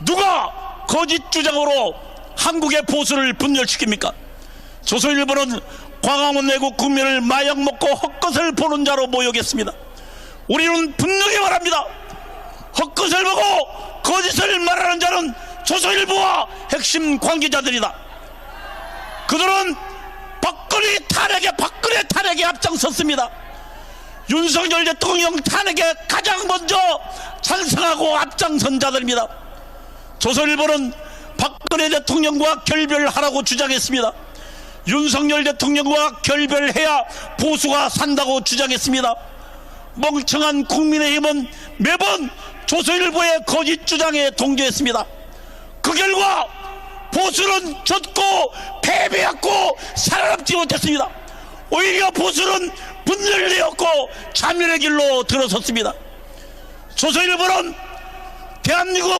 누가 거짓 주장으로 한국의 보수를 분열시킵니까? 조선일보는 광화문 내국 국민을 마약 먹고 헛것을 보는 자로 모욕했습니다. 우리는 분명히 말합니다. 헛것을 보고 거짓을 말하는 자는 조선일보와 핵심 관계자들이다. 그들은 박근혜 탄핵에 박근혜 탄핵에 앞장섰습니다. 윤석열 대통령 탄핵에 가장 먼저 찬성하고 앞장선 자들입니다. 조선일보는 박근혜 대통령과 결별하라고 주장했습니다. 윤석열 대통령과 결별해야 보수가 산다고 주장했습니다. 멍청한 국민의힘은 매번 조선일보의 거짓 주장에 동조했습니다. 그 결과 보수는 졌고 패배했고 살아남지 못했습니다. 오히려 보수는 분열되었고 자멸의 길로 들어섰습니다. 조선일보는 대한민국